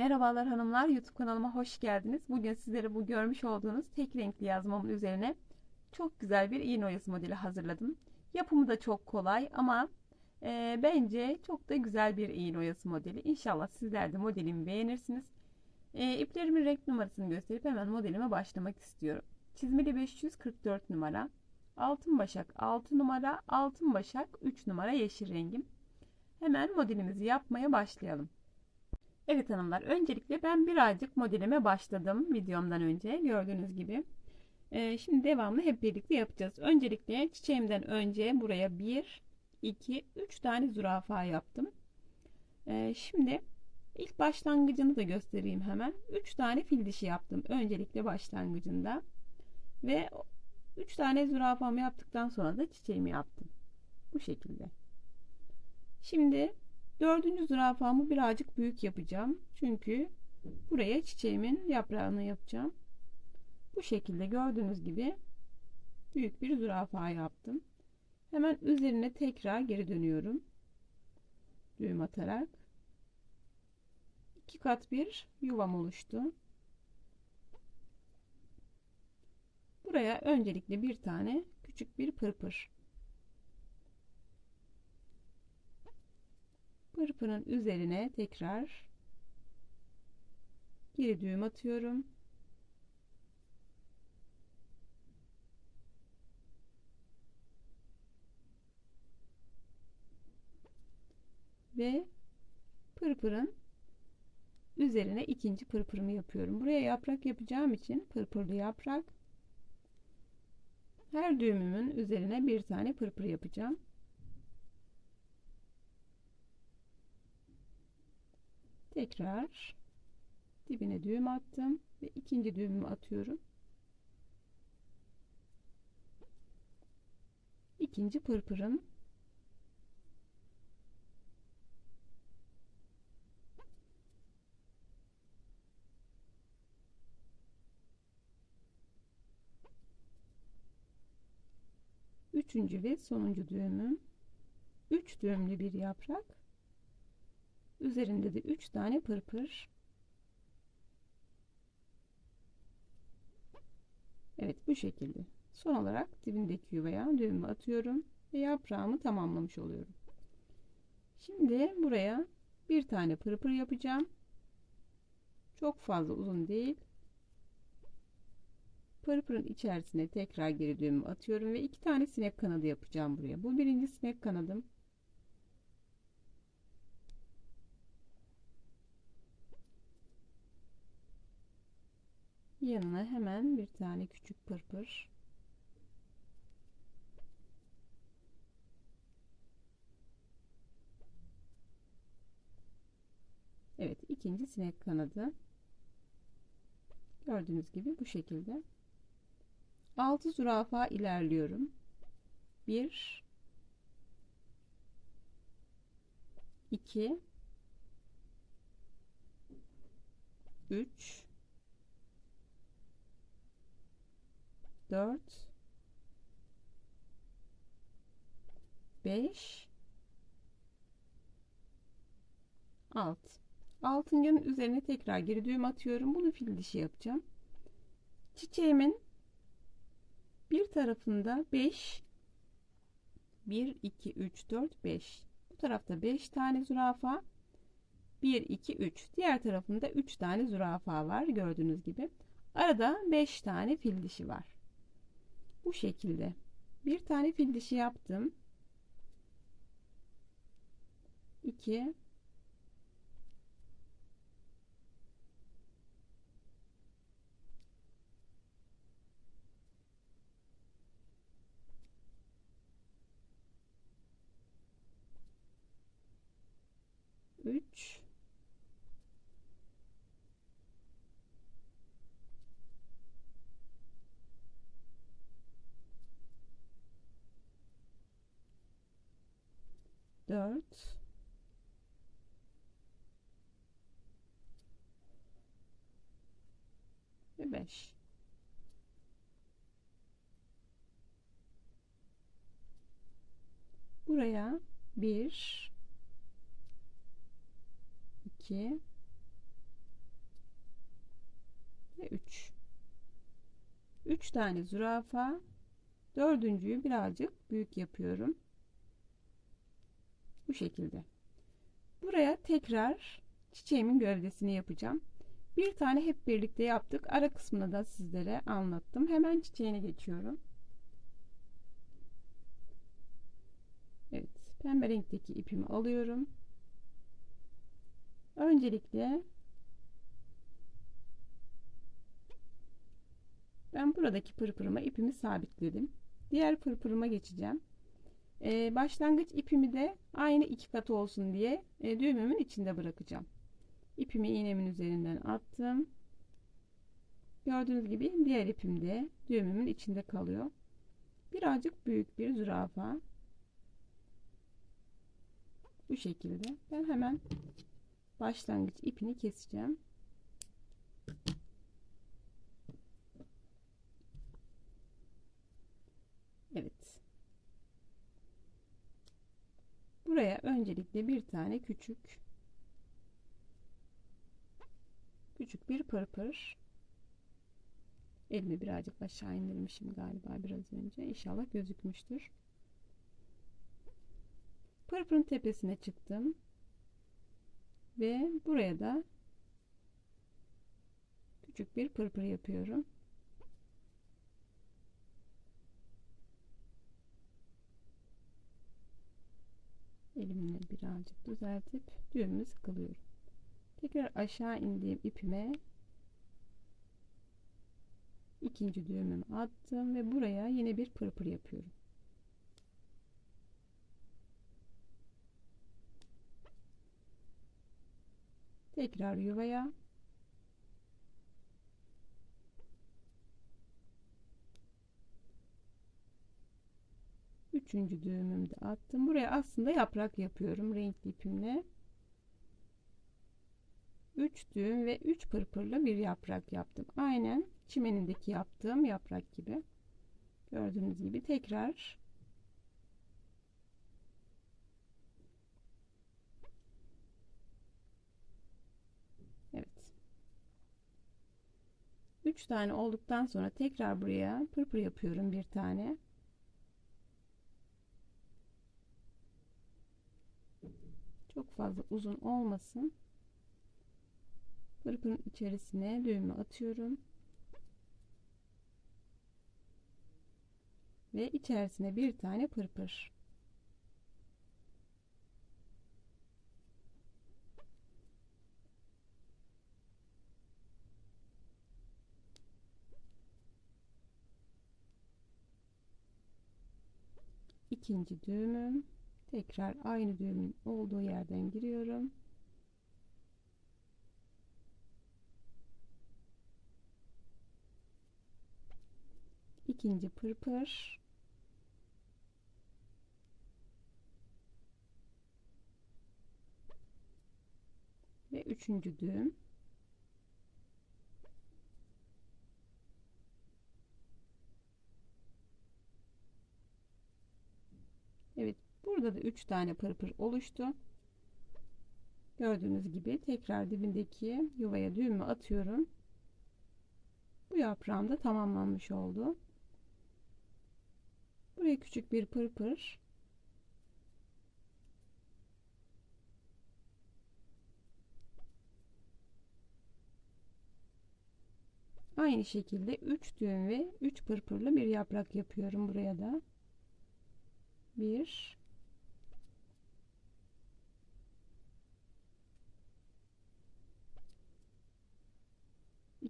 Merhabalar hanımlar, YouTube kanalıma hoş geldiniz. Bugün sizlere bu görmüş olduğunuz tek renkli yazmamın üzerine çok güzel bir iğne oyası modeli hazırladım. Yapımı da çok kolay ama e, bence çok da güzel bir iğne oyası modeli. İnşallah sizler de modelimi beğenirsiniz. E, iplerimin renk numarasını gösterip hemen modelime başlamak istiyorum. Çizmeli 544 numara, altın başak 6 numara, altın başak 3 numara yeşil rengim. Hemen modelimizi yapmaya başlayalım. Evet hanımlar öncelikle ben birazcık modelime başladım videomdan önce gördüğünüz gibi. Ee, şimdi devamlı hep birlikte yapacağız. Öncelikle çiçeğimden önce buraya 1, 2, 3 tane zürafa yaptım. Ee, şimdi ilk başlangıcını da göstereyim hemen. 3 tane fil dişi yaptım öncelikle başlangıcında. Ve 3 tane zürafamı yaptıktan sonra da çiçeğimi yaptım. Bu şekilde. Şimdi Dördüncü zürafamı birazcık büyük yapacağım. Çünkü buraya çiçeğimin yaprağını yapacağım. Bu şekilde gördüğünüz gibi büyük bir zürafa yaptım. Hemen üzerine tekrar geri dönüyorum. Düğüm atarak. iki kat bir yuvam oluştu. Buraya öncelikle bir tane küçük bir pırpır pırpırın üzerine tekrar geri düğüm atıyorum. Ve pırpırın üzerine ikinci pırpırımı yapıyorum. Buraya yaprak yapacağım için pırpırlı yaprak. Her düğümümün üzerine bir tane pırpır yapacağım. Tekrar dibine düğüm attım ve ikinci düğümümü atıyorum. İkinci pırpırım. Üçüncü ve sonuncu düğümüm. Üç düğümlü bir yaprak Üzerinde de 3 tane pırpır. Evet bu şekilde. Son olarak dibindeki yuvaya düğümü atıyorum ve yaprağımı tamamlamış oluyorum. Şimdi buraya bir tane pırpır yapacağım. Çok fazla uzun değil. Pırpırın içerisine tekrar geri düğümü atıyorum ve iki tane sinek kanadı yapacağım buraya. Bu birinci sinek kanadım. Yanına hemen bir tane küçük pırpır. Evet ikinci sinek kanadı. Gördüğünüz gibi bu şekilde. 6 zürafa ilerliyorum. 1 2 3 4 5 6 altıncının üzerine tekrar geri düğüm atıyorum. Bunu fil dişi yapacağım. Çiçeğimin bir tarafında 5 1 2 3 4 5 bu tarafta 5 tane zürafa 1 2 3 diğer tarafında 3 tane zürafa var gördüğünüz gibi. Arada 5 tane fil dişi var bu şekilde bir tane fil dişi yaptım. 2 3 4 ve 5 buraya 1 2 ve 3 3 tane zürafa. Dördüncüyü birazcık büyük yapıyorum. Bu şekilde. Buraya tekrar çiçeğimin gövdesini yapacağım. Bir tane hep birlikte yaptık. Ara kısmını da sizlere anlattım. Hemen çiçeğine geçiyorum. Evet, pembe renkteki ipimi alıyorum. Öncelikle ben buradaki pırpırıma ipimi sabitledim. Diğer pırpırıma geçeceğim. Ee, başlangıç ipimi de aynı iki katı olsun diye e, düğümümün içinde bırakacağım. İpimi iğnemin üzerinden attım. Gördüğünüz gibi diğer ipim de düğümümün içinde kalıyor. Birazcık büyük bir zürafa. Bu şekilde. Ben hemen başlangıç ipini keseceğim. Evet. Buraya öncelikle bir tane küçük küçük bir pırpır. Elimi birazcık aşağı indirmişim galiba biraz önce. İnşallah gözükmüştür. Pırpırın tepesine çıktım. Ve buraya da küçük bir pırpır yapıyorum elimle birazcık düzeltip düğümü sıkılıyorum. Tekrar aşağı indiğim ipime ikinci düğümümü attım ve buraya yine bir pırpır yapıyorum. Tekrar yuvaya üçüncü düğümümü de attım buraya aslında yaprak yapıyorum renkli ipimle 3 düğüm ve 3 pırpırlı bir yaprak yaptım. Aynen çimenindeki yaptığım yaprak gibi. Gördüğünüz gibi tekrar Evet. 3 tane olduktan sonra tekrar buraya pırpır yapıyorum bir tane. Çok fazla uzun olmasın. Pırpırın içerisine düğümü atıyorum. Ve içerisine bir tane pırpır. ikinci düğümüm tekrar aynı düğümün olduğu yerden giriyorum. İkinci pırpır ve üçüncü düğüm Evet burada da üç tane pırpır oluştu gördüğünüz gibi tekrar dibindeki yuvaya düğümü atıyorum bu yaprağım da tamamlanmış oldu Buraya küçük bir pırpır. Aynı şekilde 3 düğüm ve 3 pırpırlı bir yaprak yapıyorum buraya da. 1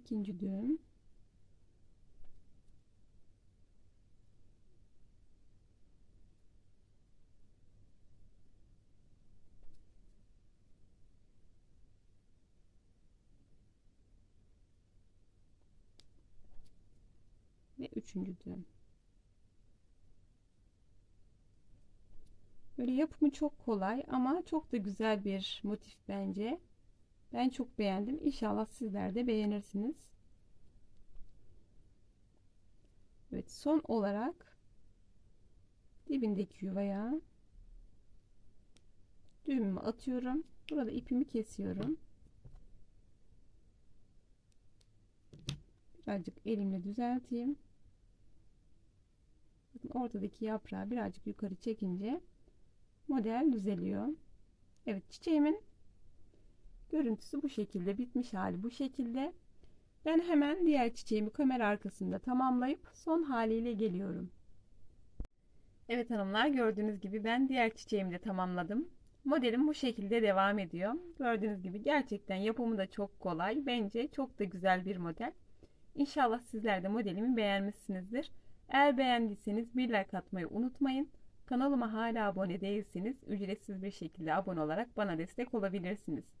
ikinci düğüm ve üçüncü düğüm. Böyle yapımı çok kolay ama çok da güzel bir motif bence. Ben çok beğendim. İnşallah sizler de beğenirsiniz. Evet son olarak dibindeki yuvaya düğümümü atıyorum. Burada ipimi kesiyorum. Birazcık elimle düzelteyim. ortadaki yaprağı birazcık yukarı çekince model düzeliyor. Evet çiçeğimin görüntüsü bu şekilde bitmiş hali bu şekilde. Ben hemen diğer çiçeğimi kamera arkasında tamamlayıp son haliyle geliyorum. Evet hanımlar gördüğünüz gibi ben diğer çiçeğimi de tamamladım. Modelim bu şekilde devam ediyor. Gördüğünüz gibi gerçekten yapımı da çok kolay. Bence çok da güzel bir model. İnşallah sizler de modelimi beğenmişsinizdir. Eğer beğendiyseniz bir like atmayı unutmayın. Kanalıma hala abone değilseniz ücretsiz bir şekilde abone olarak bana destek olabilirsiniz.